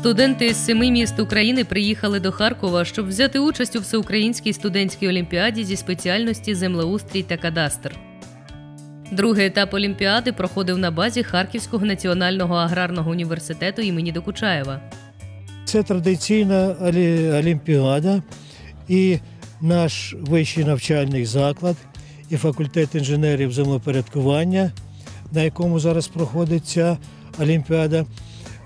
Студенти з семи міст України приїхали до Харкова, щоб взяти участь у всеукраїнській студентській олімпіаді зі спеціальності землеустрій та кадастр. Другий етап олімпіади проходив на базі Харківського національного аграрного університету імені Докучаєва. Це традиційна олімпіада, і наш вищий навчальний заклад, і факультет інженерів землепорядкування, на якому зараз проходить ця олімпіада,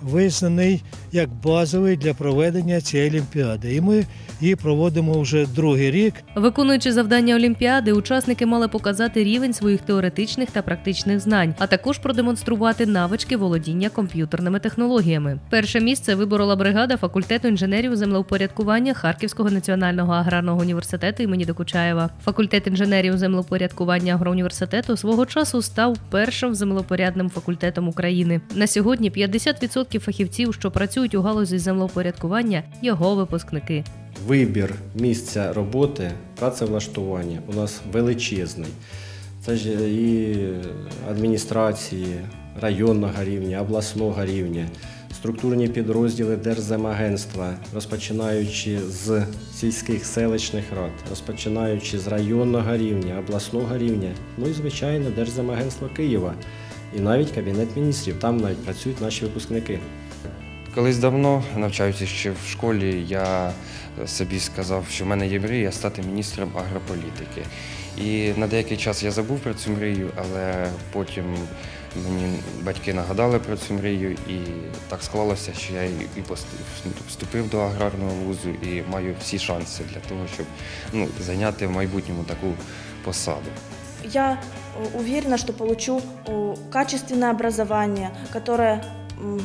визнаний як базовий для проведення цієї олімпіади. І ми її проводимо вже другий рік. Виконуючи завдання олімпіади, учасники мали показати рівень своїх теоретичних та практичних знань, а також продемонструвати навички володіння комп'ютерними технологіями. Перше місце виборола бригада факультету інженерів землеупорядкування Харківського національного аграрного університету імені Докучаєва. Факультет інженерів землеупорядкування агроуніверситету свого часу став першим землепорядним факультетом України. На сьогодні 50% фахівців, що працюють у галузі землеупорядкування, його випускники. Вибір місця роботи, працевлаштування у нас величезний. Це ж і адміністрації районного рівня, обласного рівня, структурні підрозділи Держземагентства, розпочинаючи з сільських селищних рад, розпочинаючи з районного рівня, обласного рівня, ну і звичайно Держземагентство Києва. І навіть Кабінет міністрів, там навіть працюють наші випускники. Колись давно, навчаючись ще в школі, я собі сказав, що в мене є мрія стати міністром агрополітики. І на деякий час я забув про цю мрію, але потім мені батьки нагадали про цю мрію, і так склалося, що я і вступив до аграрного вузу і маю всі шанси для того, щоб ну, зайняти в майбутньому таку посаду. Я э, уверена, что получу качественное образование, которое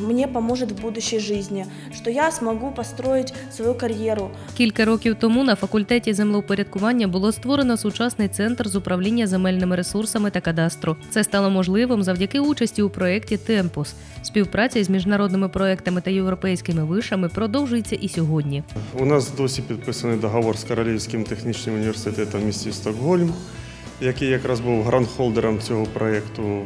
мне поможет в будущей жизни, что я смогу построить свою карьеру, Кілька років тому на факультеті землеупорядкування було створено сучасний центр з управління земельними ресурсами та кадастру. Це стало можливим завдяки участі у проєкті Темпус. Співпраця з міжнародними проектами та європейськими вишами продовжується і сьогодні. У нас досі підписаний договор з Королівським технічним університетом в місті Стокгольм, який якраз був грандхолдером цього проєкту.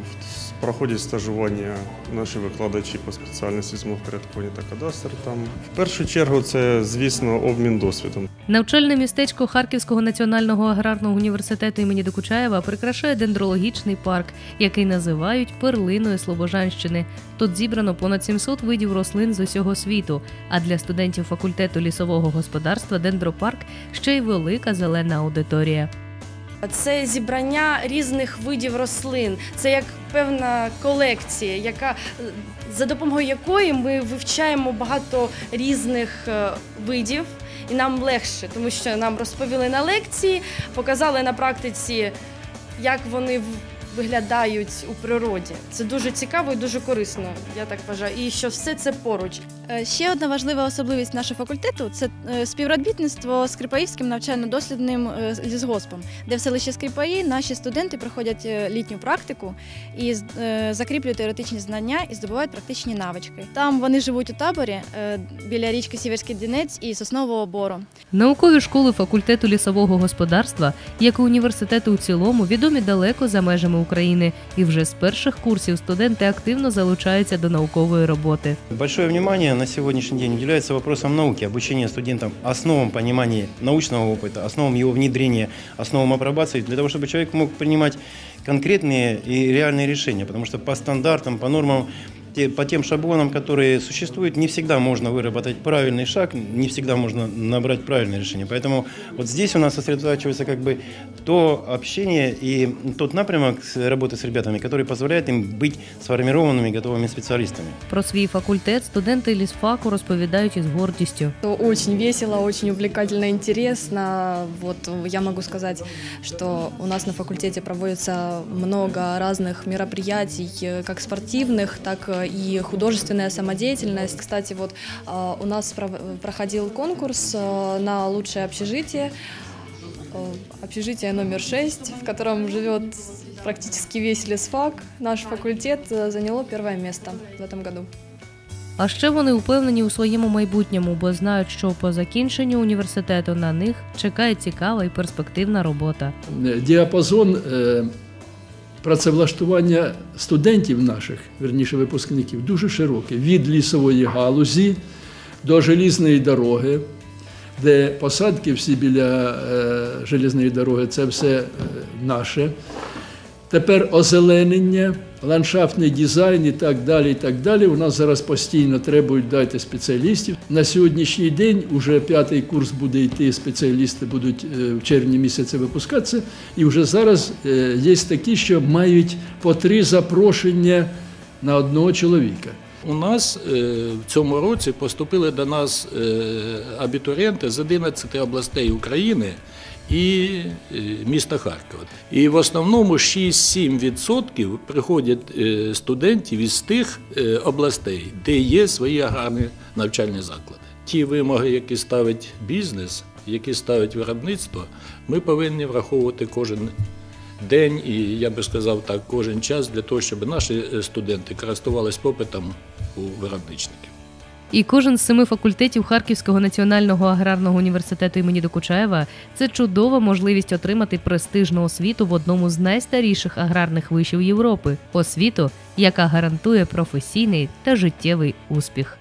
Проходять стажування наші викладачі по спеціальності землевпорядкування та кадастр. Там в першу чергу це, звісно, обмін досвідом. Навчальне містечко Харківського національного аграрного університету імені Докучаєва прикрашає дендрологічний парк, який називають перлиною Слобожанщини. Тут зібрано понад 700 видів рослин з усього світу. А для студентів факультету лісового господарства дендропарк ще й велика зелена аудиторія. Це зібрання різних видів рослин. Це як певна колекція, яка за допомогою якої ми вивчаємо багато різних е, видів, і нам легше, тому що нам розповіли на лекції, показали на практиці, як вони виглядають у природі. Це дуже цікаво і дуже корисно, я так вважаю. І що все це поруч. Е, Ще одна важлива особливість нашого факультету це е, співробітництво з Крипаївським навчально-дослідним е, лісгоспом, де в селищі Скрипаї наші студенти проходять е, літню практику і з- е, закріплюють теоретичні знання і здобувають практичні навички. Там вони живуть у таборі е, біля річки Сіверський Дінець і Соснового Бору. Наукові школи факультету лісового господарства, як і університету у цілому, відомі далеко за межами України, і вже з перших курсів студенти активно залучаються до наукової роботи. Большое внимание на сегодняшний день уделяется вопросам науки, обучения студентам основам понимания научного опыта, основам его внедрения, основам апробации, для того, чтобы человек мог принимать конкретные и реальные решения, потому что по стандартам, по нормам, по тем шаблонам, которые существуют, не всегда можно выработать правильный шаг, не всегда можно набрать правильное решение. Поэтому вот здесь у нас сосредотачивается как бы то общение и тот напрямок с- работы с ребятами, который позволяет им быть сформированными, готовыми специалистами. Про свій факультет студенти лісфаку розповідають із гордістю. Очень весело, очень увлекательно, интересно. Вот я могу сказать, что у нас на факультете проводится много разных мероприятий, э, как спортивных, так э, и художественная самодеятельность. Кстати, вот э, у нас пров- проходил конкурс э, на лучшее общежитие. Э, Общежитие номер 6, в котором живет практически весь лесфак. Наш факультет э, заняло первое место в этом году. А ще вони впевнені у своєму майбутньому, бо знають, що по закінченню університету на них чекає цікава і перспективна робота. діапазон е, працевлаштування студентів наших, верніше випускників, дуже широке Від лісової галузі до желізної дороги, де посадки всі біля е, желізної дороги, це все е, наше. Тепер озеленення, ландшафтний дизайн і так далі. і так далі. У нас зараз постійно требують дати спеціалістів. На сьогоднішній день вже п'ятий курс буде йти, спеціалісти будуть е, в червні місяці випускатися. І вже зараз е, є такі, що мають по три запрошення на одного чоловіка. У нас е, в цьому році поступили до нас абітурієнти з 11 областей України і е, міста Харкова. І в основному 6-7% приходять е, студентів із тих е, областей, де є свої аграрні навчальні заклади. Ті вимоги, які ставить бізнес, які ставить виробництво, ми повинні враховувати кожен день і я би сказав так, кожен час для того, щоб наші студенти користувалися попитом у виробничників. І кожен з семи факультетів Харківського національного аграрного університету імені Докучаєва це чудова можливість отримати престижну освіту в одному з найстаріших аграрних вишів Європи освіту, яка гарантує професійний та життєвий успіх.